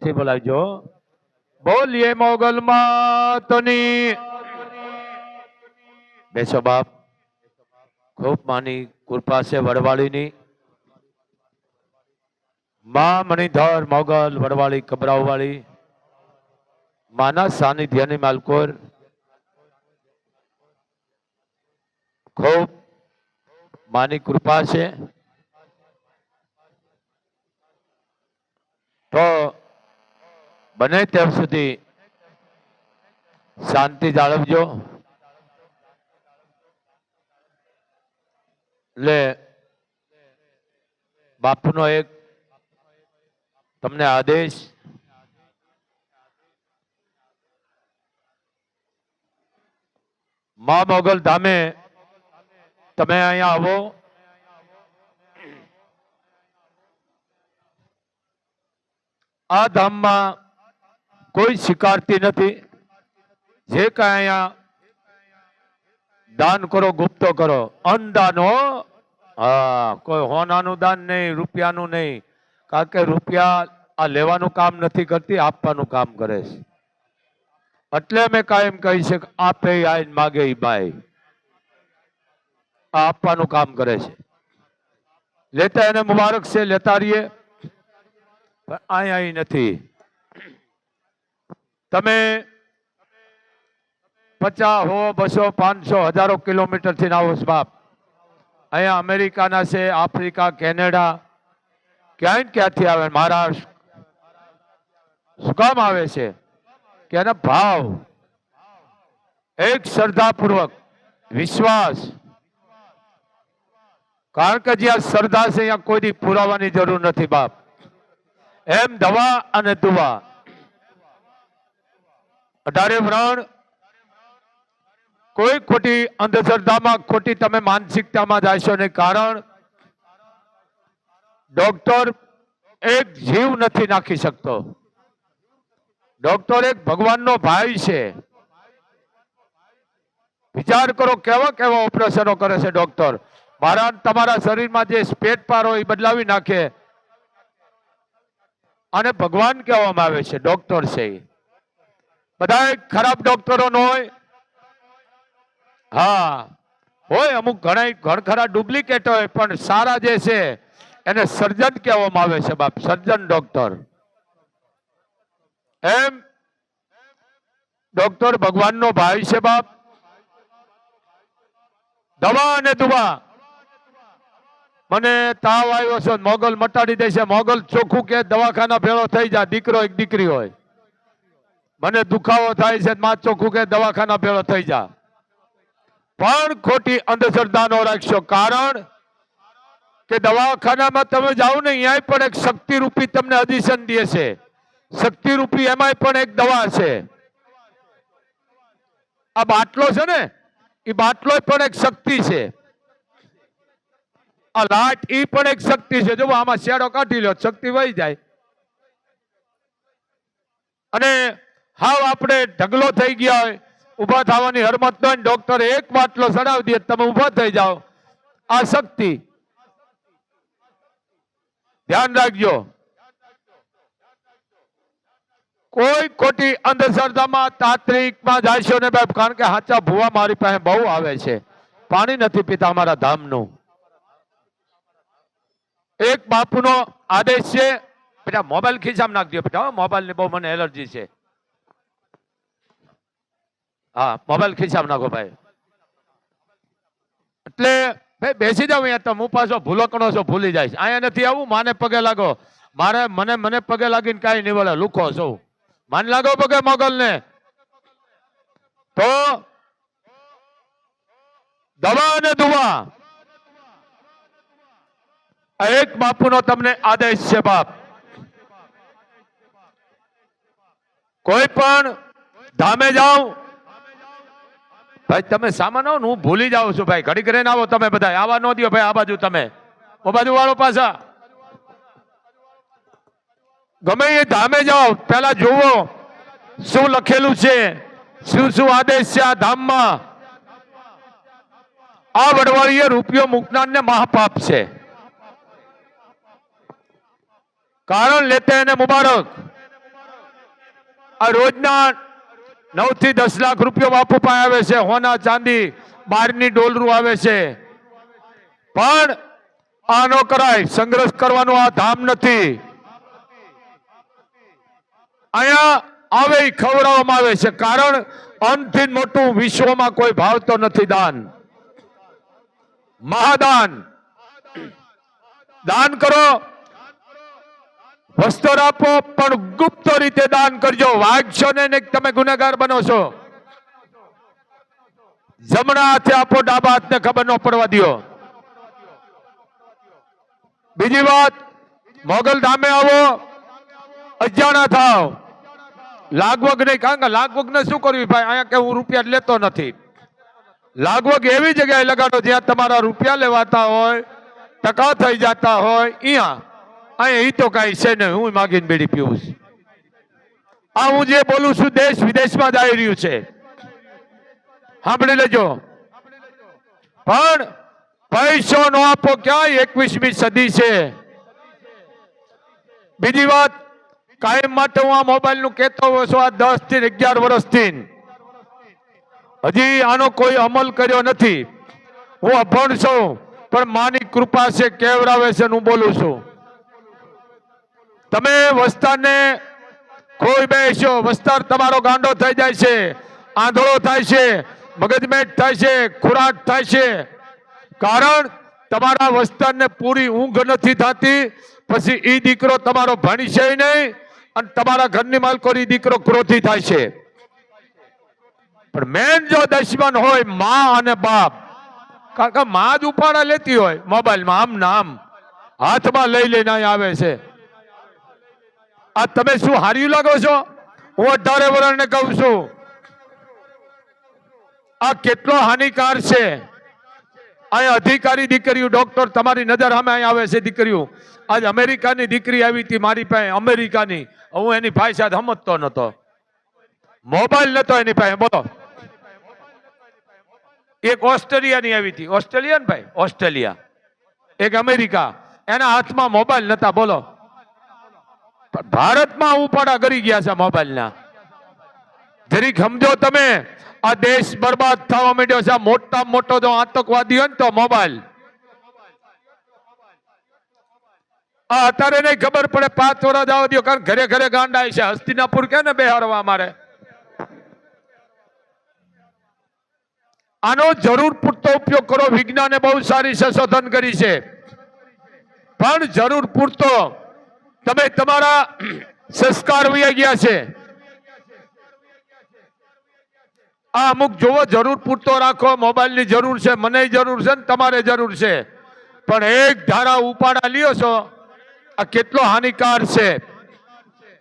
જોરથી બોલાવજો. બોલીએ મોગલ માતની. બેસો બાપ. ખૂબ માની કૃપા છે વડવાળીની. માં મણિધર મોગલ વડવાળી કબરાવવાળી માના સાનિધ્યની માલકોર. ખૂબ માની કૃપા છે. તો બને ત્યાં સુધી શાંતિ જાળવજો. એટલે બાપુનો એક તમને આદેશ. મા મોગલ ધામે તમે અહીંયા આવો. આ ધામમાં કોઈ સ્વીકારતી નથી. જે કાંઈ અહીંયા દાન કરો, ગુપ્તો કરો અન્નદાન હો હા કોઈ હોનાનું દાન નહીં, રૂપિયાનું નહીં. કારણ કે રૂપિયા આ લેવાનું કામ નથી કરતી, આપવાનું કામ કરે છે. એટલે મેં કાયમ કહી છે કે આપે આઈને માગે ભાઈ આ આપવાનું કામ કરે છે. લેતા એને મુબારક છે, લેતા રહીએ. પણ અહીંયા અહીં નથી. તમે પચાસ હો, બસો, પાંચસો, હજારો કિલોમીટરથી આવો બાપ. અહીંયા અમેરિકાના છે, આફ્રિકા, કેનેડા. ક્યાંય ક્યાંથી આવે? મહારાષ્ટ્ર શું કામ આવે છે? કે એના ભાવ એક શ્રદ્ધાપૂર્વક, વિશ્વાસ. કારણ કે જ્યાં શ્રદ્ધા છે, ત્યાં કોઈની પુરાવાની જરૂર નથી બાપ. એમ દવા અને દુવા. અઢારે વ્રણ. કોઈ ખોટી અંધશ્રદ્ધામાં, ખોટી તમે માનસિકતામાં જશો નહીં કારણ? ડોક્ટર એક જીવ નથી નાખી શકતો. ડોક્ટર એક ભગવાનનો ભાઈ છે. વિચાર કરો, કેવા કેવા ઓપરેશનો કરે છે ડોક્ટર? મારા તમારા શરીરમાં જે સ્પેટ પાર એ બદલાવી નાખે. અને ભગવાન કહેવામાં આવે છે, ડોક્ટર છે એ. બધા ખરાબ ડોક્ટરો નો હોય. હા, હોય અમુક ઘણા ઘણ ખરા ડુપ્લિકેટ હોય, પણ સારા જે છે, એને સર્જન કહેવામાં આવે છે બાપ સર્જન ડોક્ટર એમ? ડોક્ટર ભગવાનનો ભાઈ છે બાપ. દવા અને દુવા. મને તાવ આવ્યો છે, મોગલ મટાડી દે છે, મોગલ ચોખ્ખું કે દવાખાના ભેળો થઈ જાય દીકરો એક દીકરી હોય. મને દુખાવો થાય છે માં ચોખ્ખું કે દવાખાના ભેળો થઈ જા. પણ ખોટી અંધશ્રદ્ધા નો રાખશો. કારણ કે દવાખાનામાં તમે જાઓ ને અહીંયા પણ એક શક્તિરૂપી તમને અધિશન દે છે. શક્તિરૂપી એમાંય પણ એક દવા છે. આ બાટલો છે ને એ બાટલો પણ એક શક્તિ છે. આ લાટ એ પણ એક શક્તિ છે. જો આમાં શેડો કાઢી લો શક્તિ વહી જાય. અને હાવ આપણે ઢગલો થઈ ગયા હોય. ઊભા થવાની હરમત ન ને એક બાટલો ચડાવી દે તમે ઊભા થઈ જાઓ. આ શક્તિ. ધ્યાન રાખજો. કોઈ ખોટી અંધશ્રદ્ધામાં તાત્રિકમાં જાશો ને બાપ, કારણ કે હાચા ભૂવા મારી પાસે બહુ આવે છે. પાણી નથી પીતા અમારા ધામનું. એક બાપુનો આદેશ છે, બેટા, મોબાઈલ ખિસ્સામાં નાખજો, બેટા મોબાઈલની બહુ મને એલર્જી છે. હા, મોબાઈલ ખિસ્સામાં નાખો ભાઈ. એટલે ભાઈ બેસી જાવ અહીંયા તમે હું પાછો ભૂલકણો છો, ભૂલી જાય અહીંયા નથી આવું, માને પગે લાગો. મારે મને મને પગે લાગીને કાંઈ નહીં બોલે, લુખો છો. માન લાગો પગે મોગલ ને તો દવા અને દુવા. એક બાપુનો તમને આદેશ છે બાપ. કોઈ પણ ધામે જાઓ ભાઈ, તમે સામાન આવો ને, હું ભૂલી જાઉં છું ભાઈ. ઘડીક રહીને આવો તમે બધા આવા ન દો ભાઈ, આ બાજુ તમે. ઓ બાજુ વાળો પાછા. ગમે એ ધામે જાઓ, પેલા જુઓ શું લખેલું છે. શું શું આદેશ છે આ ધામમાં? આ વડવાળીએ રૂપિયો મૂકનારને મહાપાપ છે. કારણ લેતે એને મુબારક. આ રોજના નવથી દસ લાખ રૂપિયા બાપુ પાસે આવે છે. હોના ચાંદી બારની ડોલરું આવે છે. પણ આ ન કરાય. સંઘર્ષ કરવાનું આ ધામ નથી. અહીંયા આવે ખવડાવવામાં આવે છે. કારણ અનથી મોટું વિશ્વમાં કોઈ ભાવતો નથી દાન. મહાદાન. દાન કરો. વસ્ત્ર આપો, પણ ગુપ્ત રીતે દાન કરજો. વાગશો ને તમે ગુનેગાર બનો છો. જમણા હાથે આપો, ડાબા હાથને ખબર ન પડવા દ્યો. બીજી વાત, મોગલ ધામે આવો અજાણા થાવ. લાગવગ નહીં, કારણ કે લાગવગ ને શું કરવી ભાઈ? અહીંયા કે હું રૂપિયા લેતો નથી. લાગવગ એવી જગ્યાએ લગાડો જ્યાં તમારા રૂપિયા લેવાતા હોય, ટકા થઈ જતા હોય અહીંયા અહીંયા એ તો કાંઈ છે નહીં હું માગીને બેડી પીવું છું. આ હું જે બોલું છું, દેશ વિદેશમાં જઈ રહ્યું છે. સાંભળી લેજો. પણ પૈસો નો આપો ક્યાંય એકવીસમી સદી છે? બીજી વાત, કાયમ માટે હું આ મોબાઈલનું કહેતો હોઉં છું, આ દસથી અગિયાર વર્ષથી. હજી આનો કોઈ અમલ કર્યો નથી. હું અભણ છું, પણ માની કૃપા છે કેવરાવે છે હું બોલું છું. તમે વસ્તારને કોઈ બેસો. વસ્તાર તમારો ગાંડો થઈ જાય છે. આંધળો થાય છે. મગજમેટ થાય છે. ખોરાક થાય છે. કારણ તમારા વસ્તારને પૂરી ઊંઘ નથી થતી. પછી એ દીકરો તમારો ભણશે નહીં અને તમારા ઘરની માલકોની દીકરો ક્રોધી થાય છે. પણ મેન જો દશમન હોયમાં અને બાપ, કારણ કે માં જ ઉપાડા લેતી હોય મોબાઈલમાં, આમ ના આમ. હાથમાં લઈ લઈને આવે છે. આ તમે શું હાર્યું લાગો છો? હું અઢારે વર્ષને કહું છું. આ કેટલો હાનિકાર છે. અહીંયા અધિકારી દીકરીઓ, ડોક્ટર તમારી નજર સામે અહીં આવે છે દીકરીઓ. આજ અમેરિકાની દીકરી આવી હતી મારી પાસે, અમેરિકાની. હું એની ભાઈ સાથે સમજતો નતો મોબાઈલ નતો એની પાસે, બોલો. એક ઓસ્ટ્રેલિયાની આવી હતી. ઓસ્ટ્રેલિયા ભાઈ? ઓસ્ટ્રેલિયા. એક અમેરિકા. એના હાથમાં મોબાઈલ નતા બોલો. પણ ભારતમાં ઉપાડા કરી ગયા છે મોબાઈલના. જરીક સમજો તમે, આ દેશ બરબાદ થવા માંડ્યો છે. મોટા મોટો જો આતંકવાદી હોય તો મોબાઈલ. આ અત્યારે નહીં ખબર પડે પાંચ વર્ષ જવા દો, કારણ ઘરે ઘરે ગાંડાય છે. હસ્તિનાપુર કે ને બેહારવા મારે આનો જરૂર પૂરતો ઉપયોગ કરો. વિજ્ઞાને બહુ સારી સંશોધન કરી છે. પણ જરૂર પૂરતો તમે તમારા સંસ્કાર વહી ગયા છે. આ અમુક જોવો, જરૂર પૂરતો રાખો, મોબાઈલની જરૂર છે મને જરૂર છે ને તમારે જરૂર છે. પણ એક ધારા ઉપાડા લ્યો છો, આ કેટલો હાનિકાર છે.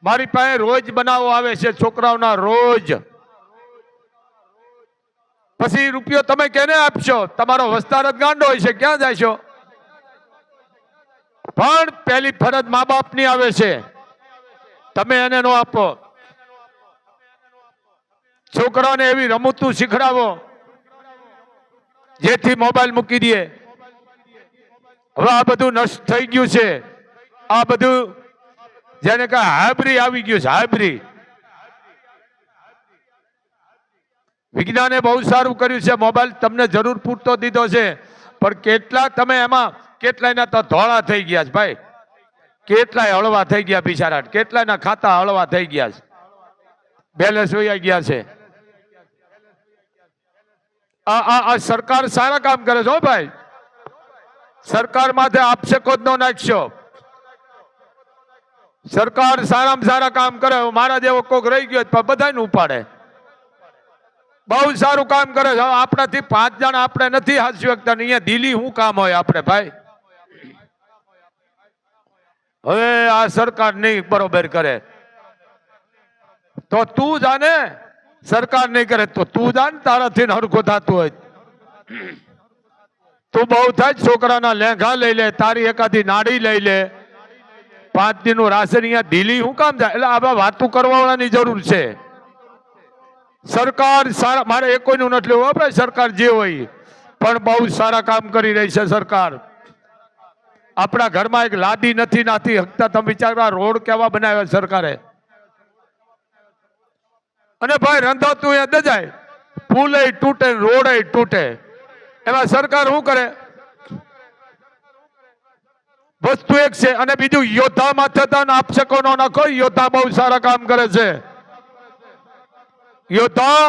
મારી પાસે રોજ બનાવો આવે છે છોકરાઓના રોજ. પછી રૂપિયો તમે કેને આપશો? તમારો વસ્તાર જ ગાંડો હોય છે, ક્યાં જાય છો? પણ પેલી ફરજ મા બાપની આવે છે. તમે એને નો આપો. છોકરાઓને એવી રમતું શીખડાવો, જેથી મોબાઈલ મૂકી દે. હવે આ બધું નષ્ટ થઈ ગયું છે. આ બધું જેને કહે હાયબ્રી આવી ગયું છે, હાયબ્રી. વિજ્ઞાને બહુ સારું કર્યું છે, મોબાઈલ તમને જરૂર પૂરતો દીધો છે. પણ કેટલા તમે એમાં કેટલાયના તો ધોળા થઈ ગયા છે ભાઈ. કેટલાય હળવા થઈ ગયા બિચારા. કેટલાયના ખાતા હળવા થઈ ગયા છે. બેલેન્સ વહી ગયા છે. આ સરકાર સારા કામ કરે છે હો ભાઈ. સરકાર માથે આક્ષેપો જ ન નાખશો. સરકાર સારામાં સારા કામ કરે. મારા જેવો કોક રહી ગયો તો બધાને ઉપાડે. બહુ સારું કામ કરે છે. આપણાથી પાંચ જણ આપણે નથી હાસી અહીંયા દિલ્હી શું કામ હોય આપણે ભાઈ? હવે આ સરકાર નહીં બરોબર કરે. તો તું જાને, સરકાર નહીં કરે તો તું જાણ તારાથી હરખું થતું હોય. તું બહુ થાય છોકરાના લેંઘા લઈ લે, તારી એકાદી નાડી લઈ લે. પાંચ દિનનું રાશન અહીંયા ઢીલી શું કામ જાય એટલે આવા વાતું કરવા જરૂર છે. સરકાર સારા, મારે એ કોઈનું નથી લેવું આપણે સરકાર જે હોય. પણ બહુ સારા કામ કરી રહી છે સરકાર. આપણા ઘરમાં એક લાદી નથી નાથી હકતા તમે વિચારવા રોડ કેવા બનાવ્યા સરકારે? અને ભાઈ રંધાતું એ દજાય પુલે તૂટે, રોડે તૂટે. એમાં સરકાર શું કરે? વસ્તુ એક છે અને બીજું યોદ્ધા માથે તો આપશકો નો નાખો. યોદ્ધા બહુ સારા કામ કરે છે. યોદ્ધા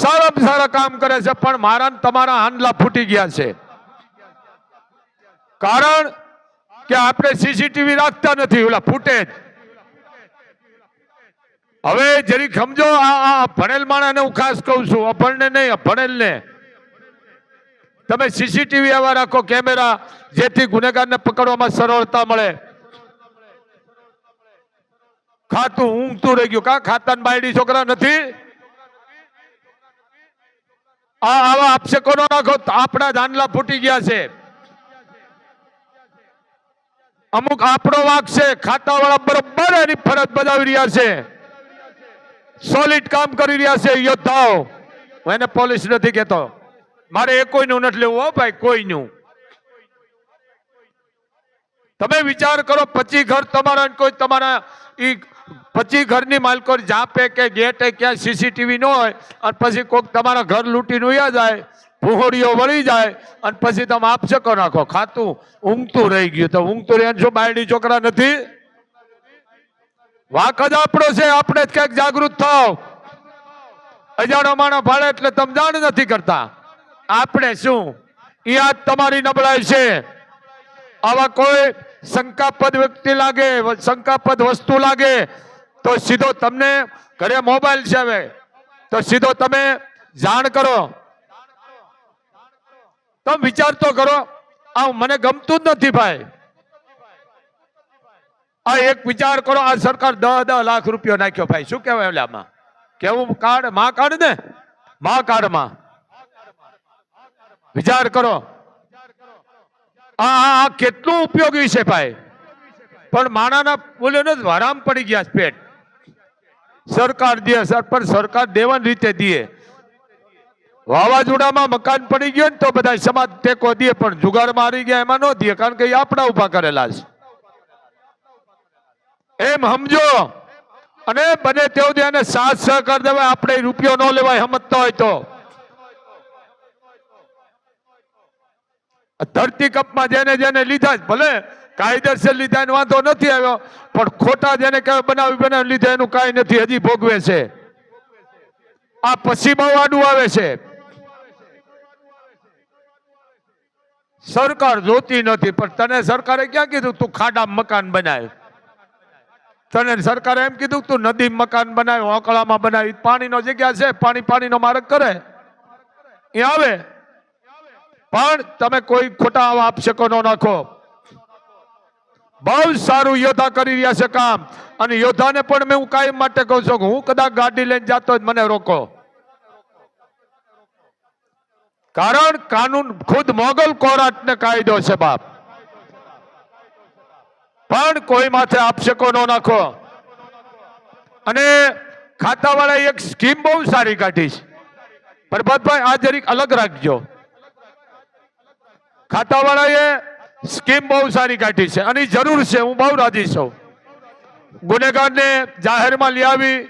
સારામાં સારા કામ કરે છે, પણ મારા તમારા હાંડલા ફૂટી ગયા છે. કારણ કે આપણે સીસીટીવી રાખતા નથી, ઓલા ફૂટેજ. હવે જરી સમજો, આ ભણેલ માણાને હું ખાસ કહું છું, અભણને નહીં ભણેલને તમે સીસીટીવી એવા રાખો, કેમેરા, જેથી ગુનેગારને પકડવામાં સરળતા મળે. ખાતું ઊંઘતું રહી ગયું. કા ખાતા બાયડી છોકરા નથી? આ આવા આપશે નો રાખો, આપણા દાંડલા ફૂટી ગયા છે. અમુક આપણો વાક છે ખાતા વાળા બરોબર એની ફરજ બજાવી રહ્યા છે. સોલિડ કામ કરી રહ્યા છે, યોદ્ધાઓ. હું એને પોલીસ નથી કહેતો. મારે એ કોઈનું નથી લેવું, હો ભાઈ, કોઈનું. તમે વિચાર કરો પચી ઘર તમારા કોઈ તમારા એ પચી ઘરની માલકો જાપે કે ગેટે ક્યાંય સીસીટીવી ન હોય, અને પછી કોઈક તમારા ઘર લૂંટીને ઉયા જાય ભૂહોડીઓ વળી જાય અને પછી તમે આપશકો નાખો. ખાતું ઊંઘતું રહી ગયું. તો ઊંઘતું રહે શું બાયડી છોકરા નથી? વાક જ આપણો છે. આપણે જ ક્યાંક જાગૃત થાવ. અજાણો માણસ ભાડે એટલે તમે જાણ નથી કરતા. આપણે શું? એ આજ તમારી નબળાઈ છે. આવા કોઈ શંકાપદ વ્યક્તિ લાગે શંકાપદ વસ્તુ લાગે, તો સીધો તમને ઘરે મોબાઈલ છે હવે. તો સીધો તમે જાણ કરો. તમે વિચાર તો કરો, આ મને ગમતું જ નથી ભાઈ. આ એક વિચાર કરો, આ સરકાર દસ દસ લાખ રૂપિયા નાખ્યો ભાઈ. શું કહેવાય ઓલામાં કેવું કાર્ડ? માં કાર્ડ ને? માં કાર્ડમાં. વિચાર કરો. આ કેટલું ઉપયોગી છે ભાઈ. પણ માણાના બોલ્યો જ હરામ પડી ગયા છે પેટ. સરકાર દે, સર પણ સરકાર દેવાની રીતે દે. વાવાઝોડામાં મકાન પડી ગયું ને તો બધા સમાજ ટેકો દે, પણ જુગાર મારી ગયા એમાં ન દે, કારણ કે એ આપણા ઊભા કરેલા છે. એમ સમજો. અને બને તેવું એને સાથ સહકાર દેવાય, આપણે રૂપિયો ન લેવાય, સમજતા હોય તો. ધરતી કપમાં જેને જેને લીધા ભલે કાયદેસર લીધા એનો વાંધો નથી આવ્યો, પણ ખોટા જેને કહેવાય બનાવી બનાવી લીધા એનું કાંઈ નથી, હજી ભોગવે છે. આ બહુ આવે છે. સરકાર જોતી નથી, પણ તને સરકારે ક્યાં કીધું તું ખાડા મકાન બનાવ તને સરકારે એમ કીધું તું નદી મકાન બનાવ્યું ઓકળામાં બનાવી પાણીનો જગ્યા છે, પાણી પાણીનો માર્ગ કરે. એ આવે. પણ તમે કોઈ ખોટા આપશકો ન નાખો. બહુ સારું યોદ્ધા કરી રહ્યા છે કામ. અને યોદ્ધાને પણ મેં હું કાયમ માટે કહું છું હું કદાચ ગાડી લઈને જતો મને રોકો. કારણ કાનૂન ખુદ મોગલ કોરાટને કાયદો છે બાપ. પણ કોઈ માથે આપશકો ન નાખો. અને ખાતાવાળાએ એક સ્કીમ બહુ સારી કાઢી છે. પ્રભાતભાઈ, આ જરીક અલગ રાખજો. ખાતાવાળાએ સ્કીમ બહુ સારી કાઢી છે. અને જરૂર છે, હું બહુ રાજી છું. ગુનેગારને જાહેરમાં લઈ આવી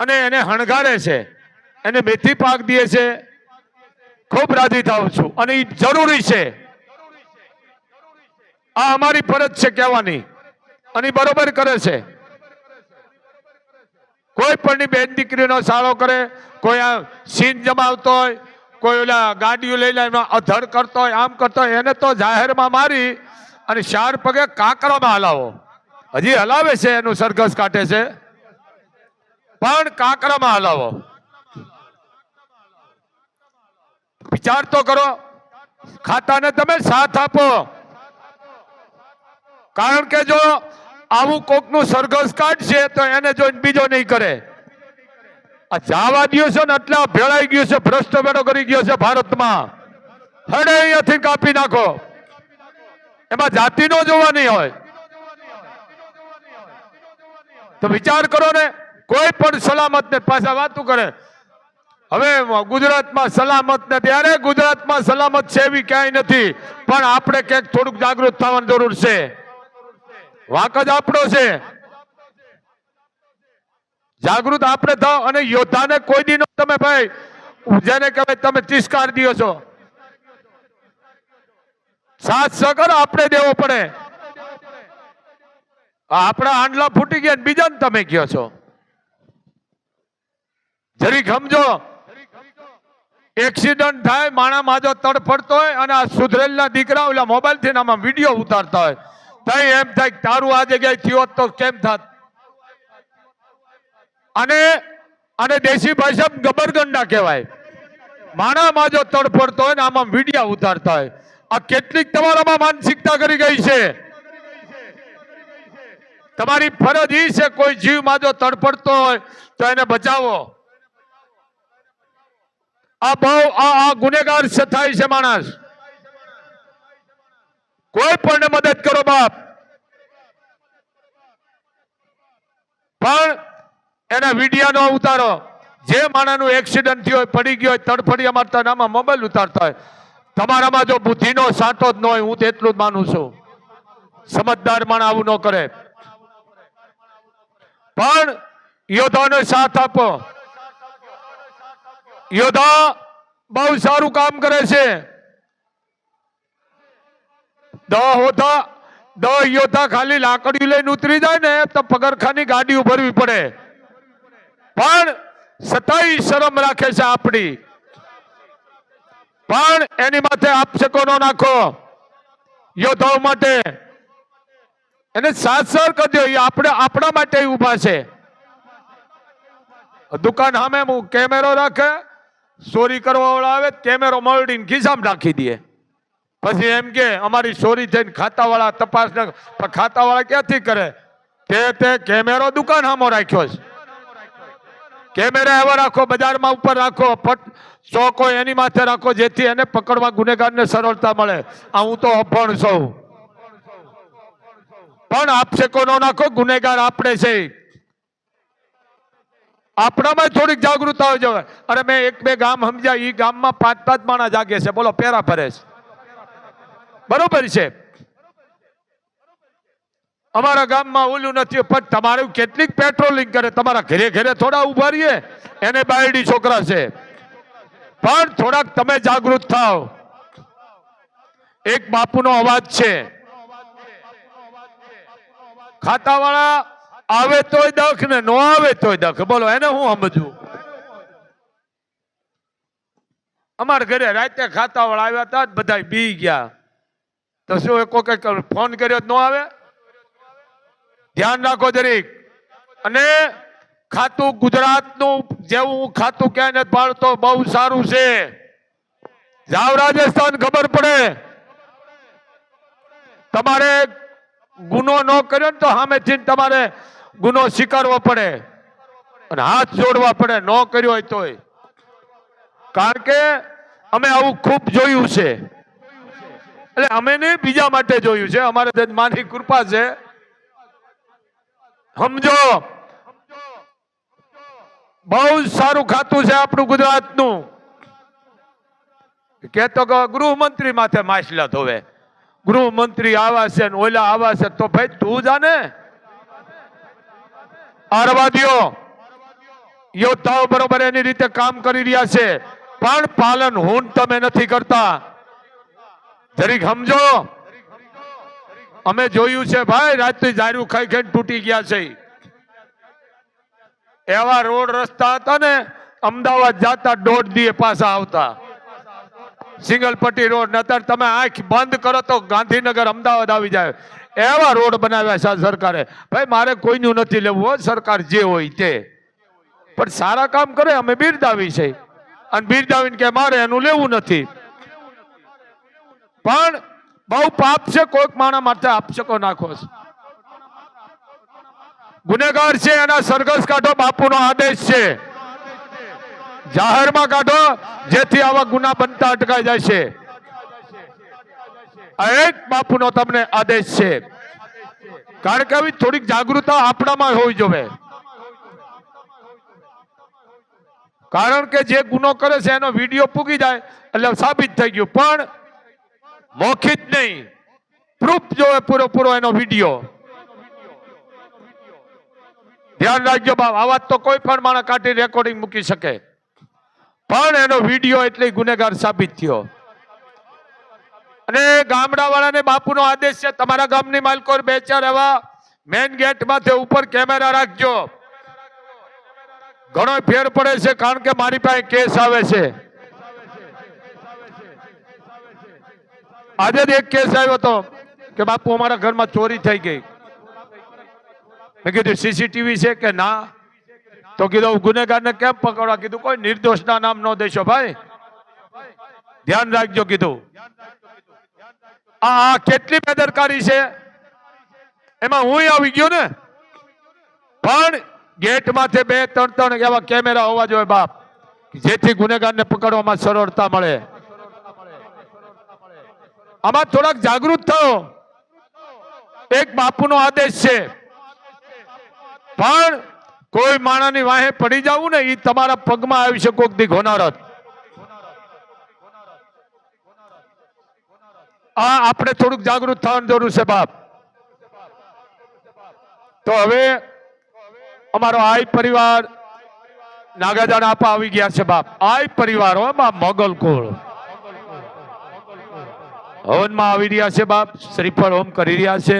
અને એને હણગારે છે. એને મેથી પાક દે છે. ખૂબ રાજી થાઉં છું. અને એ જરૂરી છે. આ અમારી ફરજ છે કહેવાની. અને બરોબર કરે છે. કોઈ પણની બેન દીકરીનો સાળો કરે, કોઈ આ સીન જમાવતો હોય, કોઈ ઓલા ગાડીઓ લઈ લઈને અધર કરતો હોય, આમ કરતો હોય, એને તો જાહેરમાં મારી અને ચાર પગે કાંકરામાં હલાવો. હજી હલાવે છે, એનું સરઘસ કાઢે છે. પણ કાંકરામાં હલાવો. વિચાર તો કરો. ખાતાને તમે સાથ આપો. કારણ કે જો આવું કોકનું સરઘસ કાઢશે તો એને જો બીજો નહીં કરે. આ જાવા દ્યો છે ને એટલા ભેળાઈ ગયું છે, ભ્રષ્ટ બેડો કરી ગયો છે ભારતમાં. હડે અહીંયાથી કાપી નાખો. એમાં જાતિ નો જોવાની હોય. તો વિચાર કરો ને, કોઈ પણ સલામત ને પાછા વાતું કરે. હવે ગુજરાતમાં સલામત ને ત્યારે ગુજરાતમાં સલામત છે એવી ક્યાંય નથી. પણ આપણે ક્યાંક થોડુંક જાગૃત થવાની જરૂર છે. વાક જ આપણો છે. જાગૃત આપણે થાવ અને યોદ્ધાને કોઈ દી તમે ભાઈ. જેને કહેવાય તમે તિસ્કાર દિયો છો. સાથ સગર આપણે દેવો પડે. આપણા આંડલા ફૂટી ગયા બીજાને તમે કયો છો. જરીક સમજો. એક્સિડન્ટ થાય, માણા માજો તડફડતો હોય અને આ સુધરેલના દીકરા ઓલા મોબાઈલથી આમાં વીડિયો ઉતારતા હોય. તઈ એમ થાય તારું આ જગ્યાએ થયો તો કેમ થાત? અને અને દેશી ભાષા ગબરગંડા કહેવાય. માણા માજો તડફડતો હોય ને આમાં વિડીયા ઉતારતા હોય. આ કેટલીક તમારામાં માનસિકતા કરી ગઈ છે. તમારી ફરજ ઈ છે કોઈ જીવ માજો તડફડતો હોય તો એને બચાવો. આ બહુ આ ગુનેગાર થાય છે માણસ. કોઈ પણ મદદ કરો બાપ. પણ એના વિડિયા નો ઉતારો. જે માણસનું એક્સિડન્ટ થયો હોય, પડી ગયો હોય તડફડિયા મારતા નામાં મોબાઈલ ઉતારતા હોય. તમારામાં જો બુદ્ધિનો સાંટો જ ન હોય, હું તો એટલું જ માનું છું. સમજદાર માણ આવું ન કરે. પણ યોદ્ધાનો સાથ આપો. યોદ્ધા બહુ સારું કામ કરે છે. દહ હોતા દહ યોદ્ધા ખાલી લાકડી લઈને ઉતરી જાય ને, તો પગરખાની ગાડી ઉભરવી પડે. પણ સતાઈ શરમ રાખે છે આપણી. પણ એની માથે આપશકો ન નાખો. યોદ્ધાઓ માટે. એને સાથ સર કરજો આપણે, આપણા માટે ઊભા છે. દુકાન સામે કેમેરો રાખે. ચોરી કરવા વાળા આવે કેમેરો મળીને ખિસ્સામાં રાખી દે. પછી એમ કે, અમારી ચોરી થઈને ખાતાવાળા તપાસ ન ખાતાવાળા ક્યાંથી કરે? તે તે કેમેરો દુકાન સામો રાખ્યો છે. કેમેરા એવા રાખો, બજારમાં ઉપર રાખો, પટ ચોકો એની માથે રાખો, જેથી એને પકડવા ગુનેગારને સરળતા મળે. આ હું તો અભણ છું. પણ આપશેકો કોનો નાખો? ગુનેગાર આપણે છે. આપણામાં થોડીક જાગૃતતા હોય જવે અરે મેં એક બે ગામ સમજ્યા એ ગામમાં પાંચ પાંચ માણા જાગે છે. બોલો, પેરા ફરે છે. બરોબર છે. અમારા ગામમાં ઓલું નથી પણ તમારે કેટલીક પેટ્રોલિંગ કરે. તમારા ઘરે ઘરે થોડા ઊભા રહીએ, એને બાયડી છોકરા છે. પણ થોડાક તમે જાગૃત થાવ એક બાપુનો અવાજ છે. ખાતાવાળા આવે તોય દખ ને નો આવે તોય દખ. બોલો, એને હું સમજવું અમારા ઘરે રાતે ખાતાવાળા આવ્યા હતા બધા બી ગયા. તો શું એ કોઈ ફોન કર્યો ન આવે? ધ્યાન રાખો જરીક. અને ખાતું ગુજરાતનું જેવું ખાતું ક્યાંય નથી પાડતો, બહુ સારું છે. જાવ રાજસ્થાન, ખબર પડે. તમારે ગુનો ન કર્યો ને તો સામેથી તમારે ગુનો સ્વીકારવો પડે અને હાથ જોડવા પડે, ન કર્યો હોય તોય. કારણ કે અમે આવું ખૂબ જોયું છે. એટલે અમે ને બીજા માટે જોયું છે. અમારે તો માની કૃપા છે. સમજો. બહુ સારું ખાતું છે આપણું ગુજરાતનું. કે ગૃહમંત્રી માથે માછલા ધોવે. ગૃહમંત્રી આવા છે ઓલા આવા છે તો ભાઈ તું જાને આરવાદીઓ, યોદ્ધાઓ બરોબર એની રીતે કામ કરી રહ્યા છે, પણ પાલન હું તમે નથી કરતા. જરીક સમજો, અમે જોયું છે ભાઈ રાત્રે જાર્યું ખાઈ ખાઈ તૂટી ગયા છે. એવા રોડ રસ્તા હતા ને, અમદાવાદ જાતા દોઢ દીએ પાછા આવતા. સિંગલ પટ્ટી રોડ નતર તમે આંખ બંધ કરો તો ગાંધીનગર અમદાવાદ આવી જાય. એવા રોડ બનાવ્યા છે સરકારે. ભાઈ, મારે કોઈનું નથી લેવું હોય સરકાર જે હોય તે. પણ સારા કામ કરે, અમે બિરદાવી છે. અને બિરદાવીને કે મારે એનું લેવું નથી. પણ બહુ પાપ છે, કોઈક માણા માટે આપશકો નાખો છે. ગુનેગાર છે, એના સરઘસ કાઢો, બાપુનો આદેશ છે. જાહેરમાં કાઢો, જેથી આવા ગુના બનતા અટકાઈ જાય છે. એક બાપુનો તમને આદેશ છે. કારણ કે આવી થોડીક જાગૃતતા આપણામાં હોવી જોઈએ કારણ કે જે ગુનો કરે છે એનો વીડિયો પૂગી જાય એટલે સાબિત થઈ ગયું. પણ મૌખિક નહીં. પ્રૂફ જોવે પૂરો પૂરો એનો વીડિયો. ધ્યાન રાખજો બાપ, આ વાત તો કોઈ પણ માણસ કાઢી રેકોર્ડિંગ મૂકી શકે. પણ એનો વીડિયો એટલે ગુનેગાર સાબિત થયો. અને ગામડાવાળાને બાપુનો આદેશ છે, તમારા ગામની માલકોર બે ચાર એવા મેન ગેટમાંથી ઉપર કેમેરા રાખજો. ઘણો ફેર પડે છે, કારણ કે મારી પાસે કેસ આવે છે. આજે એક કેસ આવ્યો હતો કે બાપુ અમારા ઘરમાં ચોરી થઈ ગઈ. મેં કીધું, સીસીટીવી છે કે ના? તો કીધું ગુનેગારને કેમ પકડવા? કીધું, કોઈ નિર્દોષના નામ ન દેશો ભાઈ. ધ્યાન રાખજો, કીધું. આ કેટલી બેદરકારી છે? એમાં હું આવી ગયો ને? પણ ગેટ માથે બે, ત્રણ ત્રણ એવા કેમેરા હોવા જોઈએ બાપ જેથી ગુનેગારને પકડવામાં સરળતા મળે. આમાં થોડાક જાગૃત થયો. એક બાપુનો આદેશ છે. પણ કોઈ માણાની વાહે પડી જવું ને એ તમારા પગમાં આવી શકો કોક દી ઘોનારત. આ આપણે થોડુંક જાગૃત થવાની જરૂર છે બાપ. તો હવે અમારો આઈ પરિવાર નાગાજાણ આપા આવી ગયા છે બાપ. આઈ પરિવાર હો બાપ મોગલ કુળ હવનમાં આવી રહ્યા છે બાપ. શ્રીફળ હોમ કરી રહ્યા છે.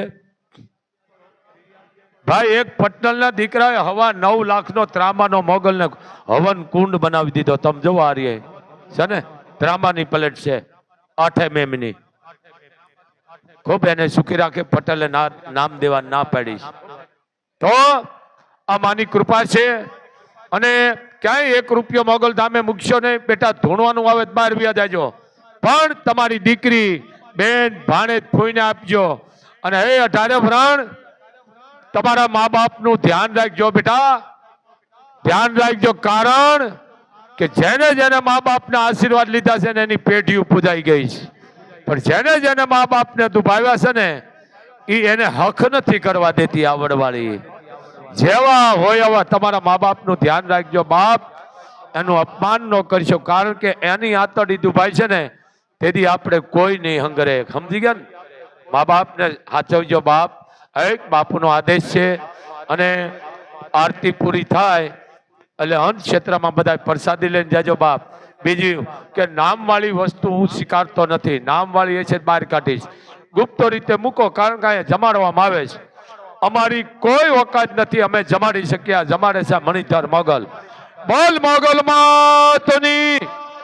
ભાઈ, એક પટનલના દીકરાએ હવા નવ લાખનો ત્રામાનો મોગલને હવન કુંડ બનાવી દીધો. તમે જોવો આ છે ને? ત્રામાની પ્લેટ છે. આઠે મેમની. ખૂબ એને સુખી રાખે, પટેલે નામ દેવા ના પાડીશ તો આ માની કૃપા છે અને ક્યાંય એક રૂપિયો મોગલ ધામે મૂકશો નહીં. બેટા, ધૂણવાનું આવે બહાર વ્યા જાજો. પણ તમારી દીકરી બેન ભાણે ફોઈને આપજો. અને હે અઢારે વ્રણ, તમારા મા બાપનું ધ્યાન રાખજો બેટા. ધ્યાન રાખજો કારણ કે જેને જેને મા બાપના આશીર્વાદ લીધા છે એની પેઢીઓ પૂજાઈ ગઈ છે. પણ જેને જેને મા બાપને દુભાવ્યા છે ને એ એને હક નથી કરવા દેતી આવડવાળી. જેવા હોય એવા તમારા મા બાપનું ધ્યાન રાખજો. બાપ એનું અપમાન ન કરશો, કારણ કે એની આતડી દુભાઈ છે ને, તેથી આપણે કોઈ નહીં હંગરે. સમજી ગયા ને? મા બાપને સાચવજો બાપ. એક બાપુનો આદેશ છે અને આરતી પૂરી થાય, એટલે અંત ક્ષેત્રમાં બધા પ્રસાદી લઈને જાજો બાપ. બીજું કે નામવાળી વસ્તુ હું સ્વીકારતો નથી. નામવાળી એ છે બહાર કાઢીશ. ગુપ્ત રીતે મૂકો, કારણ કે જમાડવામાં આવે છે. અમારી કોઈ ઓકાત નથી, અમે જમાડી શક્યા. જમાડે છે મણિધર મોગલ. બોલ મોગલ માતની.